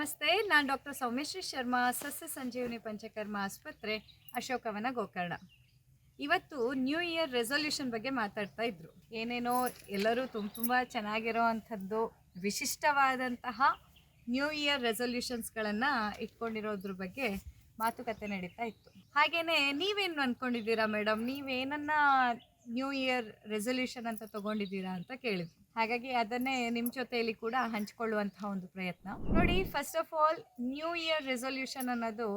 ನಮಸ್ತೆ, ನಾನು ಡಾಕ್ಟರ್ ಸೌಮ್ಯಶ್ರೀ ಶರ್ಮಾ, ಸಸ್ಯ ಸಂಜೀವನಿ ಪಂಚಕರ್ಮ ಆಸ್ಪತ್ರೆ, ಅಶೋಕವನ ಗೋಕರ್ಣ. ಇವತ್ತು ನ್ಯೂ ಇಯರ್ ರೆಸೊಲ್ಯೂಷನ್ ಬಗ್ಗೆ ಮಾತಾಡ್ತಾ ಇದ್ರು. ಏನೇನೋ ಎಲ್ಲರೂ ತುಂಬ ತುಂಬ ಚೆನ್ನಾಗಿರೋ ಅಂಥದ್ದು ವಿಶಿಷ್ಟವಾದಂತಹ ನ್ಯೂ ಇಯರ್ ರೆಸೊಲ್ಯೂಷನ್ಸ್ಗಳನ್ನು ಇಟ್ಕೊಂಡಿರೋದ್ರ ಬಗ್ಗೆ ಮಾತುಕತೆ ನಡೀತಾ ಇತ್ತು. ಹಾಗೆಯೇ ನೀವೇನು ಅಂದ್ಕೊಂಡಿದ್ದೀರಾ ಮೇಡಮ್? ನೀವೇನನ್ನ ನ್ಯೂ ಇಯರ್ ರೆಸೊಲ್ಯೂಷನ್ ಅಂತ ತಗೊಂಡಿದ್ದೀರಾ ಅಂತ ಕೇಳಿದ್ರು ಹಾಗಾಗಿ ಅದನ್ನೇ ನಿಮ್ಮ ಜೊತೆಯಲ್ಲಿ ಕೂಡ ಹಂಚಿಕೊಳ್ಳುವಂತಹ ಒಂದು ಪ್ರಯತ್ನ. ನೋಡಿ first of all new year resolution ಅನ್ನೋದು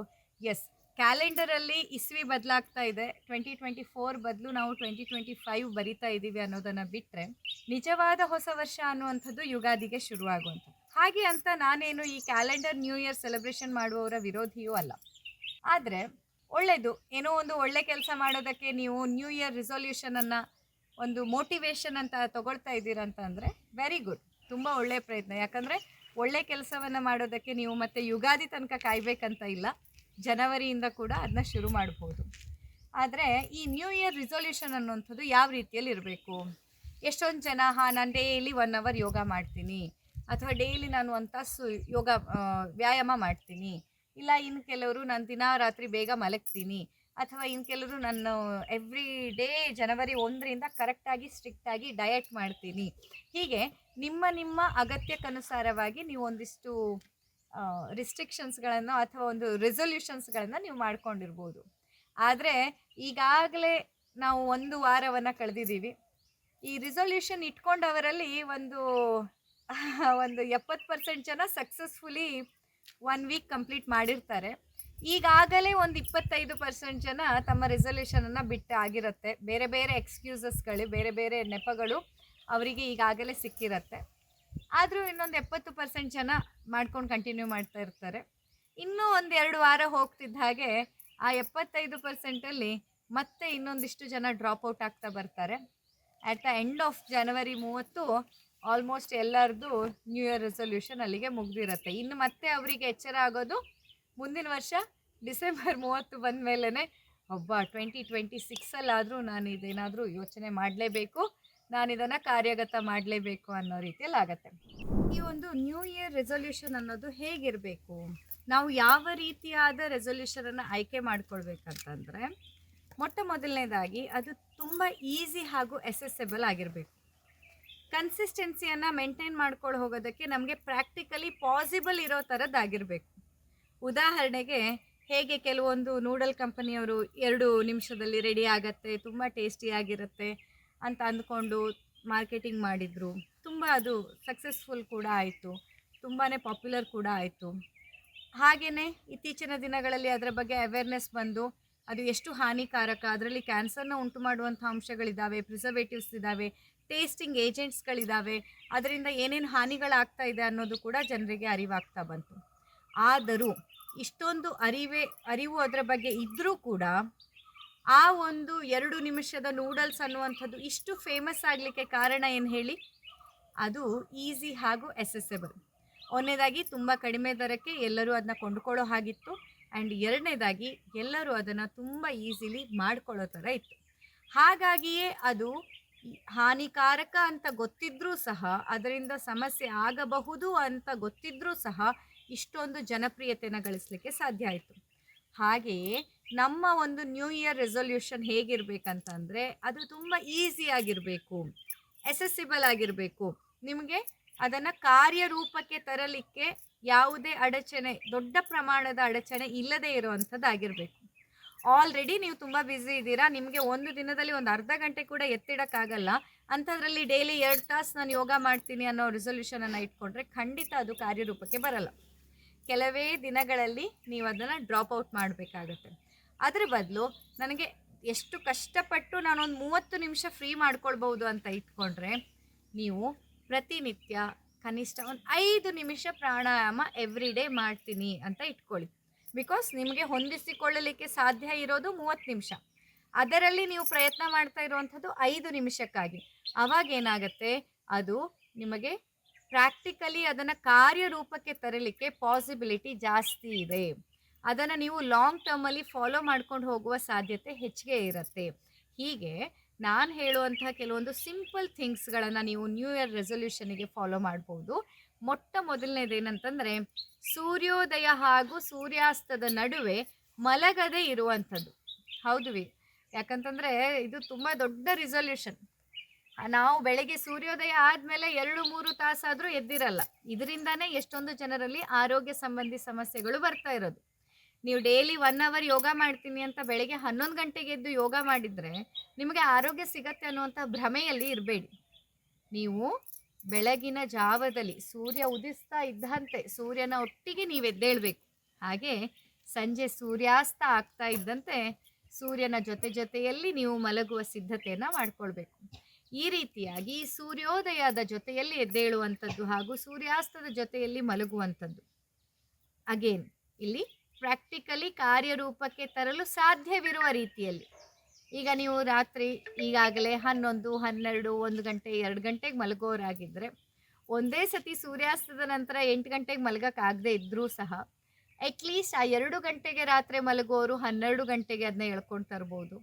ಎಸ್ ಕ್ಯಾಲೆಂಡರಲ್ಲಿ ಇಸ್ವಿ ಬದಲಾಗ್ತಾ ಇದೆ. ಟ್ವೆಂಟಿ ಟ್ವೆಂಟಿ ಫೋರ್ ಬದಲು ನಾವು ಟ್ವೆಂಟಿ ಟ್ವೆಂಟಿ ಫೈವ್ ಬರಿತಾ ಇದ್ದೀವಿ ಅನ್ನೋದನ್ನು ಬಿಟ್ಟರೆ ನಿಜವಾದ ಹೊಸ ವರ್ಷ ಅನ್ನುವಂಥದ್ದು ಯುಗಾದಿಗೆ ಶುರುವಾಗುವಂಥದ್ದು. ಹಾಗೆ ಅಂತ ನಾನೇನು ಈ ಕ್ಯಾಲೆಂಡರ್ ನ್ಯೂ ಇಯರ್ ಸೆಲೆಬ್ರೇಷನ್ ಮಾಡುವವರ ವಿರೋಧಿಯೂ ಅಲ್ಲ. ಆದರೆ ಒಳ್ಳೆಯದು ಏನೋ ಒಂದು ಒಳ್ಳೆ ಕೆಲಸ ಮಾಡೋದಕ್ಕೆ ನೀವು ನ್ಯೂ ಇಯರ್ ರಿಸೊಲ್ಯೂಷನನ್ನು ಒಂದು ಮೋಟಿವೇಶನ್ ಅಂತ ತಗೊಳ್ತಾ ಇದ್ದೀರಾ ಅಂತ ಅಂದರೆ ವೆರಿ ಗುಡ್ ತುಂಬ ಒಳ್ಳೆಯ ಪ್ರಯತ್ನ. ಯಾಕಂದರೆ ಒಳ್ಳೆ ಕೆಲಸವನ್ನು ಮಾಡೋದಕ್ಕೆ ನೀವು ಮತ್ತೆ ಯುಗಾದಿ ತನಕ ಕಾಯಬೇಕಂತ ಇಲ್ಲ. ಜನವರಿಯಿಂದ ಕೂಡ ಅದನ್ನ ಶುರು ಮಾಡ್ಬೋದು. ಆದರೆ ಈ ನ್ಯೂ ಇಯರ್ ರಿಸೊಲ್ಯೂಷನ್ ಅನ್ನುವಂಥದ್ದು ಯಾವ ರೀತಿಯಲ್ಲಿ ಇರಬೇಕು? ಎಷ್ಟೊಂದು ಜನ, ಹಾ, ನಾನು ಡೈಲಿ ಒನ್ ಅವರ್ ಯೋಗ ಮಾಡ್ತೀನಿ. ಅಥವಾ ಡೈಲಿ ನಾನು ಒಂದು ತಾಸು ಯೋಗ ವ್ಯಾಯಾಮ ಮಾಡ್ತೀನಿ. ಇಲ್ಲ, ಇನ್ನು ಕೆಲವರು ನಾನು ದಿನ ರಾತ್ರಿ ಬೇಗ ಮಲಗ್ತೀನಿ. ಅಥವಾ ಇನ್ನು ಕೆಲವರು ನಾನು ಎವ್ರಿ ಡೇ ಜನವರಿ ಒಂದರಿಂದ ಕರೆಕ್ಟಾಗಿ ಸ್ಟ್ರಿಕ್ಟಾಗಿ ಡಯಟ್ ಮಾಡ್ತೀನಿ. ಹೀಗೆ ನಿಮ್ಮ ನಿಮ್ಮ ಅಗತ್ಯಕ್ಕನುಸಾರವಾಗಿ ನೀವು ಒಂದಿಷ್ಟು ರಿಸ್ಟ್ರಿಕ್ಷನ್ಸ್ಗಳನ್ನು ಅಥವಾ ಒಂದು ರೆಸೊಲ್ಯೂಷನ್ಸ್ಗಳನ್ನು ನೀವು ಮಾಡ್ಕೊಂಡಿರ್ಬೋದು. ಆದರೆ ಈಗಾಗಲೇ ನಾವು ಒಂದು ವಾರವನ್ನು ಕಳೆದಿದ್ದೀವಿ. ಈ ರಿಸೊಲ್ಯೂಷನ್ ಇಟ್ಕೊಂಡವರಲ್ಲಿ ಒಂದು ಒಂದು ಎಪ್ಪತ್ತು ಪರ್ಸೆಂಟ್ ಜನ ಸಕ್ಸಸ್ಫುಲಿ ಒನ್ ವೀಕ್ ಕಂಪ್ಲೀಟ್ ಮಾಡಿರ್ತಾರೆ. ಈಗಾಗಲೇ ಒಂದು ಇಪ್ಪತ್ತೈದು ಪರ್ಸೆಂಟ್ ಜನ ತಮ್ಮ ರೆಸಲ್ಯೂಷನನ್ನು ಬಿಟ್ಟು ಆಗಿರುತ್ತೆ. ಬೇರೆ ಬೇರೆ ಎಕ್ಸ್ಕ್ಯೂಸಸ್ಗಳು ಬೇರೆ ಬೇರೆ ನೆಪಗಳು ಅವರಿಗೆ ಈಗಾಗಲೇ ಸಿಕ್ಕಿರತ್ತೆ. ಆದರೂ ಇನ್ನೊಂದು ಎಪ್ಪತ್ತು ಪರ್ಸೆಂಟ್ ಜನ ಮಾಡ್ಕೊಂಡು ಕಂಟಿನ್ಯೂ ಮಾಡ್ತಾ ಇರ್ತಾರೆ. ಇನ್ನೂ ಒಂದು ಎರಡು ವಾರ ಹೋಗ್ತಿದ್ದ ಹಾಗೆ ಆ ಎಪ್ಪತ್ತೈದು ಪರ್ಸೆಂಟಲ್ಲಿ ಮತ್ತೆ ಇನ್ನೊಂದಿಷ್ಟು ಜನ ಡ್ರಾಪ್ ಔಟ್ ಆಗ್ತಾ ಬರ್ತಾರೆ. At the end of January ಮೂವತ್ತು ಆಲ್ಮೋಸ್ಟ್ ಎಲ್ಲರದು ನ್ಯೂ ಇಯರ್ ರೆಸೊಲ್ಯೂಷನ್ ಅಲ್ಲಿಗೆ ಮುಗ್ದಿರತ್ತೆ. ಇನ್ನು ಮತ್ತೆ ಅವರಿಗೆ ಎಚ್ಚರ ಆಗೋದು ಮುಂದಿನ ವರ್ಷ ಡಿಸೆಂಬರ್ ಮೂವತ್ತು ಬಂದ ಮೇಲೇ ಒಬ್ಬ ಟ್ವೆಂಟಿ ಟ್ವೆಂಟಿ ಸಿಕ್ಸಲ್ಲಾದರೂ ನಾನು ಇದೇನಾದರೂ ಯೋಚನೆ ಮಾಡಲೇಬೇಕು, ನಾನು ಇದನ್ನು ಕಾರ್ಯಗತ ಮಾಡಲೇಬೇಕು ಅನ್ನೋ ರೀತಿಯಲ್ಲಿ ಆಗತ್ತೆ. ಈ ಒಂದು ನ್ಯೂ ಇಯರ್ ರೆಸೊಲ್ಯೂಷನ್ ಅನ್ನೋದು ಹೇಗಿರಬೇಕು? ನಾವು ಯಾವ ರೀತಿಯಾದ ರೆಸೊಲ್ಯೂಷನನ್ನು ಆಯ್ಕೆ ಮಾಡ್ಕೊಳ್ಬೇಕಂತಂದರೆ, ಮೊಟ್ಟ ಮೊದಲನೇದಾಗಿ ಅದು ತುಂಬ ಈಸಿ ಹಾಗೂ ಎಸೆಸೆಬಲ್ ಆಗಿರಬೇಕು. ಕನ್ಸಿಸ್ಟೆನ್ಸಿಯನ್ನು ಮೇಂಟೈನ್ ಮಾಡ್ಕೊಂಡು ಹೋಗೋದಕ್ಕೆ ನಮಗೆ ಪ್ರಾಕ್ಟಿಕಲಿ ಪಾಸಿಬಲ್ ಇರೋ ಥರದ್ದಾಗಿರಬೇಕು ಉದಾಹರಣೆಗೆ ಹೇಗೆ ಕೆಲವೊಂದು ನೂಡಲ್ ಕಂಪನಿಯವರು ಎರಡು ನಿಮಿಷದಲ್ಲಿ ರೆಡಿ ಆಗತ್ತೆ, ತುಂಬ ಟೇಸ್ಟಿಯಾಗಿರುತ್ತೆ ಅಂತ ಅಂದ್ಕೊಂಡು ಮಾರ್ಕೆಟಿಂಗ್ ಮಾಡಿದರು. ತುಂಬ ಅದು ಸಕ್ಸಸ್ಫುಲ್ ಕೂಡ ಆಯಿತು. ತುಂಬಾ ಪಾಪ್ಯುಲರ್ ಕೂಡ ಆಯಿತು. ಹಾಗೆಯೇ ಇತ್ತೀಚಿನ ದಿನಗಳಲ್ಲಿ ಅದರ ಬಗ್ಗೆ ಅವೇರ್ನೆಸ್ ಬಂದು ಅದು ಎಷ್ಟು ಹಾನಿಕಾರಕ? ಅದರಲ್ಲಿ ಕ್ಯಾನ್ಸರ್ನ ಉಂಟು ಮಾಡುವಂಥ ಅಂಶಗಳಿದ್ದಾವೆ ಪ್ರಿಸರ್ವೇಟಿವ್ಸ್ ಇದ್ದಾವೆ ಟೇಸ್ಟಿಂಗ್ ಏಜೆಂಟ್ಸ್ಗಳಿದ್ದಾವೆ ಅದರಿಂದ ಏನೇನು ಹಾನಿಗಳಾಗ್ತಾ ಇದೆ ಅನ್ನೋದು ಕೂಡ ಜನರಿಗೆ ಅರಿವಾಗ್ತಾ ಬಂತು. ಆದರೂ ಇಷ್ಟೊಂದು ಅರಿವೇ, ಅರಿವು ಅದರ ಬಗ್ಗೆ ಇದ್ದರೂ ಕೂಡ ಆ ಒಂದು ಎರಡು ನಿಮಿಷದ ನೂಡಲ್ಸ್ ಅನ್ನುವಂಥದ್ದು ಇಷ್ಟು ಫೇಮಸ್ ಆಗಲಿಕ್ಕೆ ಕಾರಣ ಏನು ಹೇಳಿ? ಅದು ಈಸಿ ಹಾಗೂ ಎಸೆಸೆಬಲ್ ಒಂದನೇದಾಗಿ ತುಂಬ ಕಡಿಮೆ ದರಕ್ಕೆ ಎಲ್ಲರೂ ಅದನ್ನ ಕೊಂಡುಕೊಳ್ಳೋ ಹಾಗಿತ್ತು. ಆ್ಯಂಡ್ ಎರಡನೇದಾಗಿ ಎಲ್ಲರೂ ಅದನ್ನು ತುಂಬ ಈಸಿಲಿ ಮಾಡ್ಕೊಳ್ಳೋ ಥರ ಇತ್ತು. ಹಾಗಾಗಿಯೇ ಅದು ಹಾನಿಕಾರಕ ಅಂತ ಗೊತ್ತಿದ್ರೂ ಸಹ, ಅದರಿಂದ ಸಮಸ್ಯೆ ಆಗಬಹುದು ಅಂತ ಗೊತ್ತಿದ್ರೂ ಸಹ ಇಷ್ಟೊಂದು ಜನಪ್ರಿಯತೆನ ಗಳಿಸಲಿಕ್ಕೆ ಸಾಧ್ಯ ಆಯಿತು. ಹಾಗೆಯೇ ನಮ್ಮ ಒಂದು ನ್ಯೂ ಇಯರ್ ರೆಸೊಲ್ಯೂಷನ್ ಹೇಗಿರಬೇಕಂತಂದರೆ, ಅದು ತುಂಬ ಈಸಿಯಾಗಿರಬೇಕು ಎಸೆಸಿಬಲ್ ಆಗಿರಬೇಕು. ನಿಮಗೆ ಅದನ್ನು ಕಾರ್ಯರೂಪಕ್ಕೆ ತರಲಿಕ್ಕೆ ಯಾವುದೇ ಅಡಚಣೆ, ದೊಡ್ಡ ಪ್ರಮಾಣದ ಅಡಚಣೆ ಇಲ್ಲದೆ ಇರುವಂಥದ್ದಾಗಿರಬೇಕು ಆಲ್ರೆಡಿ ನೀವು ತುಂಬ ಬ್ಯುಸಿ ಇದ್ದೀರಾ, ನಿಮಗೆ ಒಂದು ದಿನದಲ್ಲಿ ಒಂದು ಅರ್ಧ ಗಂಟೆ ಕೂಡ ಎತ್ತಿಡೋಕ್ಕಾಗಲ್ಲ. ಅಂಥದ್ರಲ್ಲಿ ಡೈಲಿ ಎರಡು ತಾಸು ನಾನು ಯೋಗ ಮಾಡ್ತೀನಿ ಅನ್ನೋ ರೆಸೊಲ್ಯೂಷನನ್ನು ಇಟ್ಕೊಂಡ್ರೆ ಖಂಡಿತ ಅದು ಕಾರ್ಯರೂಪಕ್ಕೆ ಬರಲ್ಲ. ಕೆಲವೇ ದಿನಗಳಲ್ಲಿ ನೀವು ಅದನ್ನು ಡ್ರಾಪ್ ಔಟ್ ಮಾಡಬೇಕಾಗುತ್ತೆ. ಅದ್ರ ಬದಲು ನನಗೆ ಎಷ್ಟು ಕಷ್ಟಪಟ್ಟು ನಾನೊಂದು ಮೂವತ್ತು ನಿಮಿಷ ಫ್ರೀ ಮಾಡ್ಕೊಳ್ಬೋದು ಅಂತ ಇಟ್ಕೊಂಡ್ರೆ, ನೀವು ಪ್ರತಿನಿತ್ಯ ಕನಿಷ್ಠ ಒಂದು ಐದು ನಿಮಿಷ ಪ್ರಾಣಾಯಾಮ ಎವ್ರಿ ಡೇ ಮಾಡ್ತೀನಿ ಅಂತ ಇಟ್ಕೊಳ್ಳಿ. ಬಿಕಾಸ್ ನಿಮಗೆ ಹೊಂದಿಸಿಕೊಳ್ಳಲಿಕ್ಕೆ ಸಾಧ್ಯ ಇರೋದು ಮೂವತ್ತು ನಿಮಿಷ. ಅದರಲ್ಲಿ ನೀವು ಪ್ರಯತ್ನ ಮಾಡ್ತಾ ಇರುವಂಥದ್ದು ಐದು ನಿಮಿಷಕ್ಕಾಗಿ. ಅವಾಗ ಏನಾಗುತ್ತೆ? ಅದು ನಿಮಗೆ ಪ್ರಾಕ್ಟಿಕಲಿ ಅದನ್ನು ಕಾರ್ಯರೂಪಕ್ಕೆ ತರಲಿಕ್ಕೆ ಪಾಸಿಬಿಲಿಟಿ ಜಾಸ್ತಿ ಇದೆ. ಅದನ್ನು ನೀವು ಲಾಂಗ್ ಟರ್ಮಲ್ಲಿ ಫಾಲೋ ಮಾಡ್ಕೊಂಡು ಹೋಗುವ ಸಾಧ್ಯತೆ ಹೆಚ್ಚಿಗೆ ಇರುತ್ತೆ. ಹೀಗೆ ನಾನು ಹೇಳುವಂಥ ಕೆಲವೊಂದು ಸಿಂಪಲ್ ಥಿಂಗ್ಸ್ಗಳನ್ನು ನೀವು ನ್ಯೂ ಇಯರ್ ರೆಸೊಲ್ಯೂಷನಿಗೆ ಫಾಲೋ ಮಾಡ್ಬೋದು. ಮೊಟ್ಟ ಮೊದಲನೇದು ಏನಂತಂದರೆ ಸೂರ್ಯೋದಯ ಹಾಗೂ ಸೂರ್ಯಾಸ್ತದ ನಡುವೆ ಮಲಗದೆ ಇರುವಂಥದ್ದು. ಹೌದು ವಿ, ಯಾಕಂತಂದರೆ ಇದು ತುಂಬ ದೊಡ್ಡ ರಿಸೊಲ್ಯೂಷನ್. ನಾವು ಬೆಳಗ್ಗೆ ಸೂರ್ಯೋದಯ ಆದಮೇಲೆ ಎರಡು ಮೂರು ತಾಸಾದರೂ ಎದ್ದಿರಲ್ಲ. ಇದರಿಂದಾನೇ ಎಷ್ಟೊಂದು ಜನರಲ್ಲಿ ಆರೋಗ್ಯ ಸಂಬಂಧಿ ಸಮಸ್ಯೆಗಳು ಬರ್ತಾ ಇರೋದು. ನೀವು ಡೈಲಿ ಒನ್ ಅವರ್ ಯೋಗ ಮಾಡ್ತೀನಿ ಅಂತ ಬೆಳಗ್ಗೆ ಹನ್ನೊಂದು ಗಂಟೆಗೆ ಎದ್ದು ಯೋಗ ಮಾಡಿದರೆ ನಿಮಗೆ ಆರೋಗ್ಯ ಸಿಗತ್ತೆ ಅನ್ನುವಂಥ ಭ್ರಮೆಯಲ್ಲಿ ಇರಬೇಡಿ. ನೀವು ಬೆಳಗಿನ ಜಾವದಲ್ಲಿ ಸೂರ್ಯ ಉದಿಸ್ತಾ ಇದ್ದಂತೆ ಸೂರ್ಯನ ಒಟ್ಟಿಗೆ ನೀವು ಎದ್ದೇಳಬೇಕು. ಹಾಗೆ ಸಂಜೆ ಸೂರ್ಯಾಸ್ತ ಆಗ್ತಾ ಇದ್ದಂತೆ ಸೂರ್ಯನ ಜೊತೆ ಜೊತೆಯಲ್ಲಿ ನೀವು ಮಲಗುವ ಸಿದ್ಧತೆಯನ್ನು ಮಾಡಿಕೊಳ್ಬೇಕು. ಈ ರೀತಿಯಾಗಿ ಸೂರ್ಯೋದಯದ ಜೊತೆಯಲ್ಲಿ ಎದ್ದೇಳುವಂಥದ್ದು ಹಾಗೂ ಸೂರ್ಯಾಸ್ತದ ಜೊತೆಯಲ್ಲಿ ಮಲಗುವಂಥದ್ದು. ಅಗೇನ್ ಇಲ್ಲಿ ಪ್ರಾಕ್ಟಿಕಲಿ ಕಾರ್ಯರೂಪಕ್ಕೆ ತರಲು ಸಾಧ್ಯವಿರುವ ರೀತಿಯಲ್ಲಿ. ಈಗ ನೀವು ರಾತ್ರಿ ಈಗಾಗಲೇ ಹನ್ನೊಂದು, ಹನ್ನೆರಡು, ಒಂದು ಗಂಟೆ, ಎರಡು ಗಂಟೆಗೆ ಮಲಗೋರಾಗಿದ್ದರೆ ಒಂದೇ ಸತಿ ಸೂರ್ಯಾಸ್ತದ ನಂತರ ಎಂಟು ಗಂಟೆಗೆ ಮಲಗೋಕ್ಕಾಗದೇ ಇದ್ದರೂ ಸಹ ಅಟ್ಲೀಸ್ಟ್ ಆ ಎರಡು ಗಂಟೆಗೆ ರಾತ್ರಿ ಮಲಗೋರು ಹನ್ನೆರಡು ಗಂಟೆಗೆ ಅದನ್ನ ಎಳ್ಕೊಂಡು ತರ್ಬೋದು.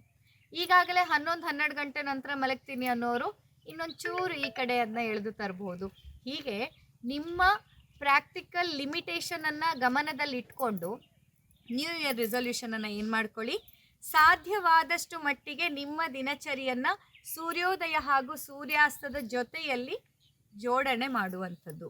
ಈಗಾಗಲೇ ಹನ್ನೊಂದು, ಹನ್ನೆರಡು ಗಂಟೆ ನಂತರ ಮಲಗ್ತೀನಿ ಅನ್ನೋರು ಇನ್ನೊಂದು ಚೂರು ಈ ಕಡೆ ಅದನ್ನ ಎಳೆದು ತರ್ಬೋದು. ಹೀಗೆ ನಿಮ್ಮ ಪ್ರಾಕ್ಟಿಕಲ್ ಲಿಮಿಟೇಷನನ್ನು ಗಮನದಲ್ಲಿ ಇಟ್ಕೊಂಡು ನ್ಯೂ ಇಯರ್ ರಿಸೊಲ್ಯೂಷನನ್ನು ಏನು ಮಾಡ್ಕೊಳ್ಳಿ? ಸಾಧ್ಯವಾದಷ್ಟು ಮಟ್ಟಿಗೆ ನಿಮ್ಮ ದಿನಚರಿಯನ್ನು ಸೂರ್ಯೋದಯ ಹಾಗೂ ಸೂರ್ಯಾಸ್ತದ ಜೊತೆಯಲ್ಲಿ ಜೋಡಣೆ ಮಾಡುವಂಥದ್ದು.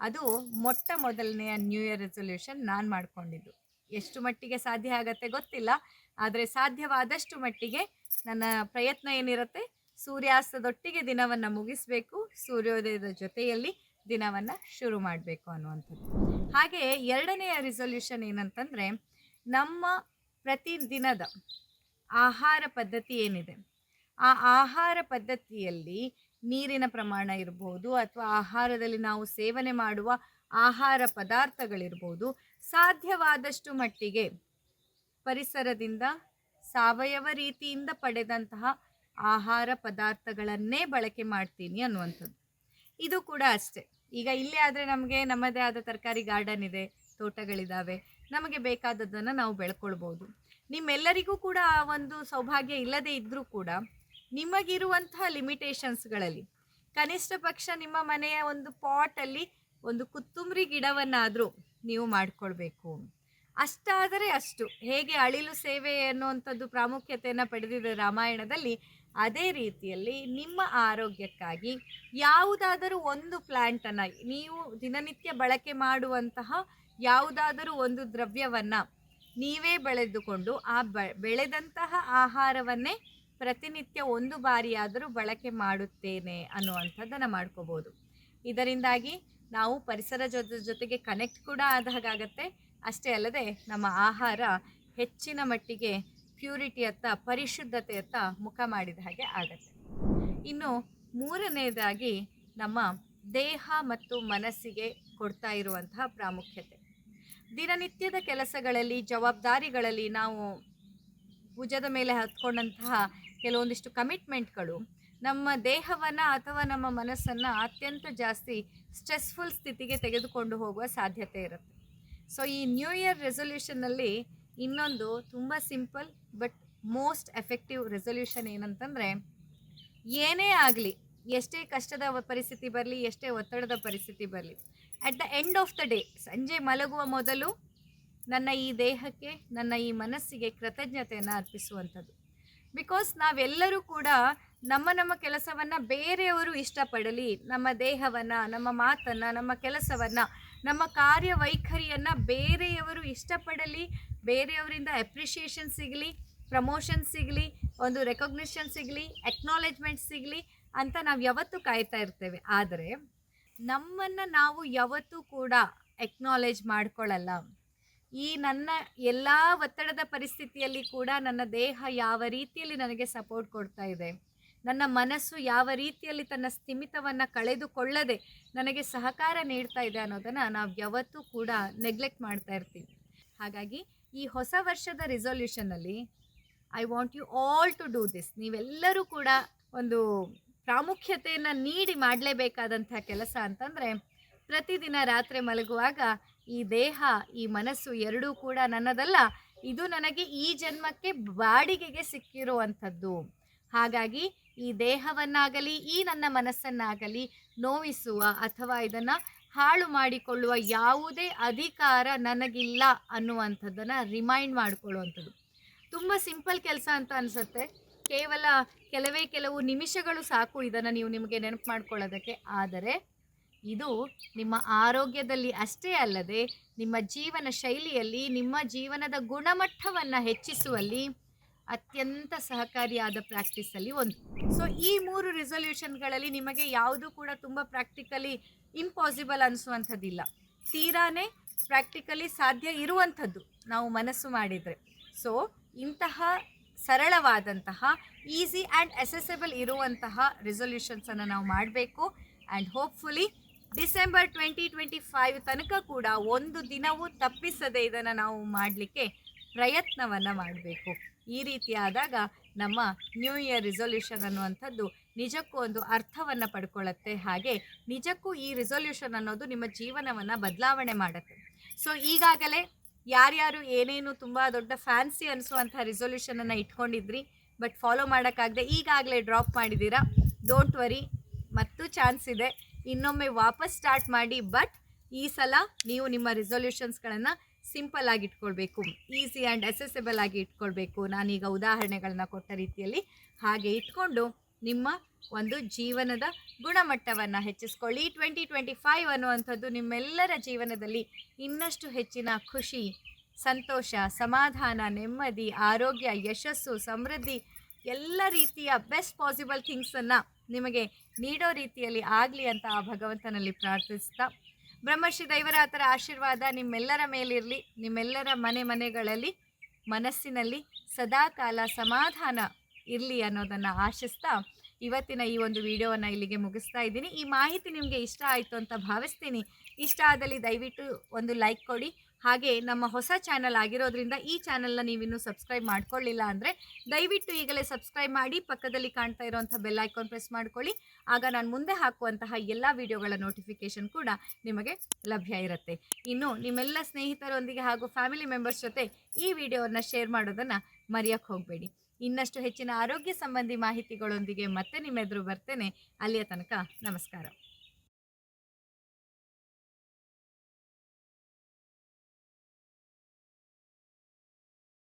ಅದು ಮೊಟ್ಟ ಮೊದಲನೆಯ ನ್ಯೂ ಇಯರ್ ರೆಸೊಲ್ಯೂಷನ್ ನಾನು ಮಾಡಿಕೊಂಡಿದ್ದು. ಎಷ್ಟು ಮಟ್ಟಿಗೆ ಸಾಧ್ಯ ಆಗತ್ತೆ ಗೊತ್ತಿಲ್ಲ, ಆದರೆ ಸಾಧ್ಯವಾದಷ್ಟು ಮಟ್ಟಿಗೆ ನನ್ನ ಪ್ರಯತ್ನ ಏನಿರುತ್ತೆ? ಸೂರ್ಯಾಸ್ತದೊಟ್ಟಿಗೆ ದಿನವನ್ನು ಮುಗಿಸಬೇಕು, ಸೂರ್ಯೋದಯದ ಜೊತೆಯಲ್ಲಿ ದಿನವನ್ನು ಶುರು ಮಾಡಬೇಕು ಅನ್ನುವಂಥದ್ದು. ಹಾಗೆ ಎರಡನೆಯ ರೆಸೊಲ್ಯೂಷನ್ ಏನಂತಂದರೆ ನಮ್ಮ ಪ್ರತಿದಿನದ ಆಹಾರ ಪದ್ಧತಿ ಏನಿದೆ? ಆ ಆಹಾರ ಪದ್ಧತಿಯಲ್ಲಿ ನೀರಿನ ಪ್ರಮಾಣ ಇರ್ಬೋದು ಅಥವಾ ಆಹಾರದಲ್ಲಿ ನಾವು ಸೇವನೆ ಮಾಡುವ ಆಹಾರ ಪದಾರ್ಥಗಳಿರ್ಬೋದು, ಸಾಧ್ಯವಾದಷ್ಟು ಮಟ್ಟಿಗೆ ಪರಿಸರದಿಂದ ಸಾವಯವ ರೀತಿಯಿಂದ ಪಡೆದಂತಹ ಆಹಾರ ಪದಾರ್ಥಗಳನ್ನೇ ಬಳಕೆ ಮಾಡ್ತೀನಿ ಅನ್ನುವಂಥದ್ದು. ಇದು ಕೂಡ ಅಷ್ಟೇ. ಈಗ ಇಲ್ಲೇ ಆದರೆ ನಮಗೆ ನಮ್ಮದೇ ಆದ ತರಕಾರಿ ಗಾರ್ಡನ್ ಇದೆ ತೋಟಗಳಿದ್ದಾವೆ ನಮಗೆ ಬೇಕಾದದ್ದನ್ನು ನಾವು ಬೆಳ್ಕೊಳ್ಬೋದು. ನಿಮ್ಮೆಲ್ಲರಿಗೂ ಕೂಡ ಆ ಒಂದು ಸೌಭಾಗ್ಯ ಇಲ್ಲದೆ ಇದ್ದರೂ ಕೂಡ ನಿಮಗಿರುವಂತಹ ಲಿಮಿಟೇಷನ್ಸ್ಗಳಲ್ಲಿ ಕನಿಷ್ಠ ಪಕ್ಷ ನಿಮ್ಮ ಮನೆಯ ಒಂದು ಪಾಟಲ್ಲಿ ಒಂದು ಕುತ್ತುಂಬರಿ ಗಿಡವನ್ನಾದರೂ ನೀವು ಮಾಡಿಕೊಳ್ಬೇಕು. ಅಷ್ಟಾದರೆ ಅಷ್ಟು. ಹೇಗೆ ಅಳಿಲು ಸೇವೆ ಅನ್ನುವಂಥದ್ದು ಪ್ರಾಮುಖ್ಯತೆಯನ್ನು ಪಡೆದಿದೆ ರಾಮಾಯಣದಲ್ಲಿ, ಅದೇ ರೀತಿಯಲ್ಲಿ ನಿಮ್ಮ ಆರೋಗ್ಯಕ್ಕಾಗಿ ಯಾವುದಾದರೂ ಒಂದು ಪ್ಲ್ಯಾಂಟನ್ನು ನೀವು ದಿನನಿತ್ಯ ಬಳಕೆ ಮಾಡುವಂತಹ ಯಾವುದಾದರೂ ಒಂದು ದ್ರವ್ಯವನ್ನು ನೀವೇ ಬೆಳೆದುಕೊಂಡು ಆ ಬ, ಬೆಳೆದಂತಹ ಆಹಾರವನ್ನೇ ಪ್ರತಿನಿತ್ಯ ಒಂದು ಬಾರಿಯಾದರೂ ಬಳಕೆ ಮಾಡುತ್ತೇನೆ ಅನ್ನುವಂಥದ್ದನ್ನು ಮಾಡ್ಕೋಬೋದು. ಇದರಿಂದಾಗಿ ನಾವು ಪರಿಸರ ಜೊತೆ ಜೊತೆಗೆ ಕನೆಕ್ಟ್ ಕೂಡ ಆದ ಹಾಗಾಗತ್ತೆ. ಅಷ್ಟೇ ಅಲ್ಲದೆ ನಮ್ಮ ಆಹಾರ ಹೆಚ್ಚಿನ ಮಟ್ಟಿಗೆ ಪ್ಯೂರಿಟಿಯತ್ತ ಪರಿಶುದ್ಧತೆಯತ್ತ ಮುಖ ಮಾಡಿದ ಹಾಗೆ ಆಗತ್ತೆ. ಇನ್ನು ಮೂರನೇದಾಗಿ ನಮ್ಮ ದೇಹ ಮತ್ತು ಮನಸ್ಸಿಗೆ ಕೊಡ್ತಾ ಇರುವಂತಹ ಪ್ರಾಮುಖ್ಯತೆ. ದಿನನಿತ್ಯದ ಕೆಲಸಗಳಲ್ಲಿ, ಜವಾಬ್ದಾರಿಗಳಲ್ಲಿ ನಾವು ಭುಜದ ಮೇಲೆ ಹತ್ಕೊಂಡಂತಹ ಕೆಲವೊಂದಿಷ್ಟು ಕಮಿಟ್ಮೆಂಟ್ಗಳು ನಮ್ಮ ದೇಹವನ್ನು ಅಥವಾ ನಮ್ಮ ಮನಸ್ಸನ್ನು ಅತ್ಯಂತ ಜಾಸ್ತಿ ಸ್ಟ್ರೆಸ್ಫುಲ್ ಸ್ಥಿತಿಗೆ ತೆಗೆದುಕೊಂಡು ಹೋಗುವ ಸಾಧ್ಯತೆ ಇರುತ್ತೆ. ಸೊ, ಈ ನ್ಯೂ ಇಯರ್ ರೆಸೊಲ್ಯೂಷನ್ನಲ್ಲಿ ಇನ್ನೊಂದು ತುಂಬ simple but most effective resolution ಏನಂತಂದರೆ, ಏನೇ ಆಗಲಿ, ಎಷ್ಟೇ ಕಷ್ಟದ ಪರಿಸ್ಥಿತಿ ಬರಲಿ, ಎಷ್ಟೇ ಒತ್ತಡದ ಪರಿಸ್ಥಿತಿ ಬರಲಿ at the end of the day ಸಂಜೆ ಮಲಗುವ ಮೊದಲು ನನ್ನ ಈ ದೇಹಕ್ಕೆ, ನನ್ನ ಈ ಮನಸ್ಸಿಗೆ ಕೃತಜ್ಞತೆಯನ್ನು ಅರ್ಪಿಸುವಂಥದ್ದು. ಬಿಕಾಸ್ ನಾವೆಲ್ಲರೂ ಕೂಡ ನಮ್ಮ ನಮ್ಮ ಕೆಲಸವನ್ನು ಬೇರೆಯವರು ಇಷ್ಟಪಡಲಿ. ನಮ್ಮ ದೇಹವನ್ನು, ನಮ್ಮ ಮಾತನ್ನು, ನಮ್ಮ ಕೆಲಸವನ್ನು, ನಮ್ಮ ಕಾರ್ಯವೈಖರಿಯನ್ನು ಬೇರೆಯವರು ಇಷ್ಟಪಡಲಿ. ಬೇರೆಯವರಿಂದ ಅಪ್ರಿಷಿಯೇಷನ್ ಸಿಗಲಿ ಪ್ರಮೋಷನ್ ಸಿಗಲಿ, ಒಂದು ರೆಕಗ್ನಿಷನ್ ಸಿಗಲಿ ಎಕ್ನಾಲೆಜ್ಮೆಂಟ್ ಸಿಗಲಿ ಅಂತ ನಾವು ಯಾವತ್ತೂ ಕಾಯ್ತಾ ಇರ್ತೇವೆ. ಆದರೆ ನಮ್ಮನ್ನು ನಾವು ಯಾವತ್ತೂ ಕೂಡ ಎಕ್ನಾಲೇಜ್ ಮಾಡ್ಕೊಳ್ಳಲ್ಲ ಈ ನನ್ನ ಎಲ್ಲ ಒತ್ತಡದ ಪರಿಸ್ಥಿತಿಯಲ್ಲಿ ಕೂಡ ನನ್ನ ದೇಹ ಯಾವ ರೀತಿಯಲ್ಲಿ ನನಗೆ ಸಪೋರ್ಟ್ ಕೊಡ್ತಾ ಇದೆ, ನನ್ನ ಮನಸ್ಸು ಯಾವ ರೀತಿಯಲ್ಲಿ ತನ್ನ ಸ್ಥಿಮಿತವನ್ನು ಕಳೆದುಕೊಳ್ಳದೆ ನನಗೆ ಸಹಕಾರ ನೀಡ್ತಾ ಇದೆ ಅನ್ನೋದನ್ನು ನಾವು ಯಾವತ್ತೂ ಕೂಡ ನೆಗ್ಲೆಕ್ಟ್ ಮಾಡ್ತಾ ಇರ್ತೀವಿ. ಹಾಗಾಗಿ ಈ ಹೊಸ ವರ್ಷದ ರಿಸೊಲ್ಯೂಷನಲ್ಲಿ I want you all to do this ನೀವೆಲ್ಲರೂ ಕೂಡ ಒಂದು ಪ್ರಾಮುಖ್ಯತೆಯನ್ನು ನೀಡಿ ಮಾಡಲೇಬೇಕಾದಂಥ ಕೆಲಸ ಅಂತಂದರೆ, ಪ್ರತಿದಿನ ರಾತ್ರಿ ಮಲಗುವಾಗ ಈ ದೇಹ, ಈ ಮನಸ್ಸು ಎರಡೂ ಕೂಡ ನನ್ನದಲ್ಲ, ಇದು ನನಗೆ ಈ ಜನ್ಮಕ್ಕೆ ಬಾಡಿಗೆಗೆ ಸಿಕ್ಕಿರುವಂಥದ್ದು. ಹಾಗಾಗಿ ಈ ದೇಹವನ್ನಾಗಲಿ, ಈ ನನ್ನ ಮನಸ್ಸನ್ನಾಗಲಿ ನೋವಿಸುವ ಅಥವಾ ಇದನ್ನು ಹಾಳು ಮಾಡಿಕೊಳ್ಳುವ ಯಾವುದೇ ಅಧಿಕಾರ ನನಗಿಲ್ಲ ಅನ್ನುವಂಥದ್ದನ್ನು ರಿಮೈಂಡ್ ಮಾಡಿಕೊಳ್ಳುವಂಥದ್ದು. ತುಂಬ ಸಿಂಪಲ್ ಕೆಲಸ ಅಂತ ಅನಿಸುತ್ತೆ. ಕೇವಲ ಕೆಲವೇ ಕೆಲವು ನಿಮಿಷಗಳು ಸಾಕು ಇದನ್ನು ನೀವು ನಿಮಗೆ ನೆನಪು ಮಾಡ್ಕೊಳ್ಳೋದಕ್ಕೆ. ಆದರೆ ಇದು ನಿಮ್ಮ ಆರೋಗ್ಯದಲ್ಲಿ ಅಷ್ಟೇ ಅಲ್ಲದೆ ನಿಮ್ಮ ಜೀವನ ಶೈಲಿಯಲ್ಲಿ, ನಿಮ್ಮ ಜೀವನದ ಗುಣಮಟ್ಟವನ್ನು ಹೆಚ್ಚಿಸುವಲ್ಲಿ ಅತ್ಯಂತ ಸಹಕಾರಿಯಾದ ಪ್ರಾಕ್ಟೀಸಲ್ಲಿ ಒಂದು. ಸೊ ಈ ಮೂರು ರೆಸೊಲ್ಯೂಷನ್ಗಳಲ್ಲಿ ನಿಮಗೆ ಯಾವುದು ಕೂಡ ತುಂಬ ಪ್ರಾಕ್ಟಿಕಲಿ ಇಂಪಾಸಿಬಲ್ ಅನಿಸುವಂಥದ್ದಿಲ್ಲ. ತೀರಾನೇ ಪ್ರಾಕ್ಟಿಕಲಿ ಸಾಧ್ಯ ಇರುವಂಥದ್ದು ನಾವು ಮನಸ್ಸು ಮಾಡಿದರೆ. ಸೊ ಇಂತಹ ಸರಳವಾದಂತಹ ಈಸಿ ಆ್ಯಂಡ್ ಅಸೆಸಬಲ್ ಇರುವಂತಹ ರೆಸೊಲ್ಯೂಷನ್ಸನ್ನು ನಾವು ಮಾಡಬೇಕು. And hopefully December twenty twenty five ತನಕ ಕೂಡ ಒಂದು ದಿನವೂ ತಪ್ಪಿಸದೆ ಇದನ್ನು ನಾವು ಮಾಡಲಿಕ್ಕೆ ಪ್ರಯತ್ನವನ್ನು ಮಾಡಬೇಕು. ಈ ರೀತಿಯಾದಾಗ ನಮ್ಮ ನ್ಯೂ ಇಯರ್ ರಿಸೊಲ್ಯೂಷನ್ ಅನ್ನುವಂಥದ್ದು ನಿಜಕ್ಕೂ ಒಂದು ಅರ್ಥವನ್ನು ಪಡ್ಕೊಳ್ಳುತ್ತೆ. ಹಾಗೆ ನಿಜಕ್ಕೂ ಈ ರಿಸೊಲ್ಯೂಷನ್ ಅನ್ನೋದು ನಿಮ್ಮ ಜೀವನವನ್ನು ಬದಲಾವಣೆ ಮಾಡುತ್ತೆ. ಸೊ ಈಗಾಗಲೇ ಯಾರ್ಯಾರು ಏನೇನು ತುಂಬ ದೊಡ್ಡ ಫ್ಯಾನ್ಸಿ ಅನಿಸುವಂಥ ರಿಸೊಲ್ಯೂಷನನ್ನು ಇಟ್ಕೊಂಡಿದ್ರಿ ಬಟ್ ಫಾಲೋ ಮಾಡೋಕ್ಕಾಗದೆ ಈಗಾಗಲೇ ಡ್ರಾಪ್ ಮಾಡಿದ್ದೀರಾ? ಡೋಂಟ್ ವರಿ ಮತ್ತು ಚಾನ್ಸ್ ಇದೆ. ಇನ್ನೊಮ್ಮೆ ವಾಪಸ್ ಸ್ಟಾರ್ಟ್ ಮಾಡಿ ಬಟ್ ಈ ಸಲ ನೀವು ನಿಮ್ಮ ರಿಸೊಲ್ಯೂಷನ್ಸ್ಗಳನ್ನು ಸಿಂಪಲ್ ಆಗಿ ಇಟ್ಕೊಳ್ಬೇಕು. ಈಸಿ ಆ್ಯಂಡ್ ಅಸೆಸೆಬಲ್ ಆಗಿ ಇಟ್ಕೊಳ್ಬೇಕು. ನಾನೀಗ ಉದಾಹರಣೆಗಳನ್ನ ಕೊಟ್ಟ ರೀತಿಯಲ್ಲಿ ಹಾಗೆ ಇಟ್ಕೊಂಡು ನಿಮ್ಮ ಒಂದು ಜೀವನದ ಗುಣಮಟ್ಟವನ್ನು ಹೆಚ್ಚಿಸ್ಕೊಳ್ಳಿ. ಟ್ವೆಂಟಿ ಟ್ವೆಂಟಿ ಫೈವ್ ಅನ್ನುವಂಥದ್ದು ನಿಮ್ಮೆಲ್ಲರ ಜೀವನದಲ್ಲಿ ಇನ್ನಷ್ಟು ಹೆಚ್ಚಿನ ಖುಷಿ, ಸಂತೋಷ, ಸಮಾಧಾನ, ನೆಮ್ಮದಿ, ಆರೋಗ್ಯ, ಯಶಸ್ಸು, ಸಮೃದ್ಧಿ, ಎಲ್ಲ ರೀತಿಯ ಬೆಸ್ಟ್ ಪಾಸಿಬಲ್ ಥಿಂಗ್ಸನ್ನು ನಿಮಗೆ ನೀಡೋ ರೀತಿಯಲ್ಲಿ ಆಗಲಿ ಅಂತ ಆ ಭಗವಂತನಲ್ಲಿ ಪ್ರಾರ್ಥಿಸ್ತಾ ಬ್ರಹ್ಮಶ್ರೀ ದೈವರಾತರ ಆಶೀರ್ವಾದ ನಿಮ್ಮೆಲ್ಲರ ಮೇಲಿರಲಿ. ನಿಮ್ಮೆಲ್ಲರ ಮನೆ ಮನೆಗಳಲ್ಲಿ, ಮನಸ್ಸಿನಲ್ಲಿ ಸದಾಕಾಲ ಸಮಾಧಾನ ಇರಲಿ ಅನ್ನೋದನ್ನು ಆಶಿಸ್ತಾ ಇವತ್ತಿನ ಈ ಒಂದು ವಿಡಿಯೋವನ್ನು ಇಲ್ಲಿಗೆ ಮುಗಿಸ್ತಾ ಇದ್ದೀನಿ. ಈ ಮಾಹಿತಿ ನಿಮಗೆ ಇಷ್ಟ ಆಯಿತು ಅಂತ ಭಾವಿಸ್ತೀನಿ. ಇಷ್ಟ ಆದಲ್ಲಿ ದಯವಿಟ್ಟು ಒಂದು ಲೈಕ್ ಕೊಡಿ. ಹಾಗೆ ನಮ್ಮ ಹೊಸ ಚಾನಲ್ ಆಗಿರೋದ್ರಿಂದ ಈ ಚಾನಲ್ನ ನೀವಿನ್ನೂ ಸಬ್ಸ್ಕ್ರೈಬ್ ಮಾಡ್ಕೊಳ್ಳಿಲ್ಲ ಅಂದರೆ ದಯವಿಟ್ಟು ಈಗಲೇ ಸಬ್ಸ್ಕ್ರೈಬ್ ಮಾಡಿ, ಪಕ್ಕದಲ್ಲಿ ಕಾಣ್ತಾ ಇರುವಂಥ ಬೆಲ್ ಐಕಾನ್ ಪ್ರೆಸ್ ಮಾಡ್ಕೊಳ್ಳಿ. ಆಗ ನಾನು ಮುಂದೆ ಹಾಕುವಂತಹ ಎಲ್ಲ ವಿಡಿಯೋಗಳ ನೋಟಿಫಿಕೇಷನ್ ಕೂಡ ನಿಮಗೆ ಲಭ್ಯ ಇರುತ್ತೆ. ಇನ್ನು ನಿಮ್ಮೆಲ್ಲ ಸ್ನೇಹಿತರೊಂದಿಗೆ ಹಾಗೂ ಫ್ಯಾಮಿಲಿ ಮೆಂಬರ್ಸ್ ಜೊತೆ ಈ ವಿಡಿಯೋವನ್ನು ಶೇರ್ ಮಾಡೋದನ್ನು ಮರೆಯೋಕ್ಕೆ ಹೋಗಬೇಡಿ. ಇನ್ನಷ್ಟು ಹೆಚ್ಚಿನ ಆರೋಗ್ಯ ಸಂಬಂಧಿ ಮಾಹಿತಿಗಳೊಂದಿಗೆ ಮತ್ತೆ ನಿಮ್ಮೆದುರು ಬರ್ತೇನೆ. ಅಲ್ಲಿಯ ತನಕ ನಮಸ್ಕಾರ.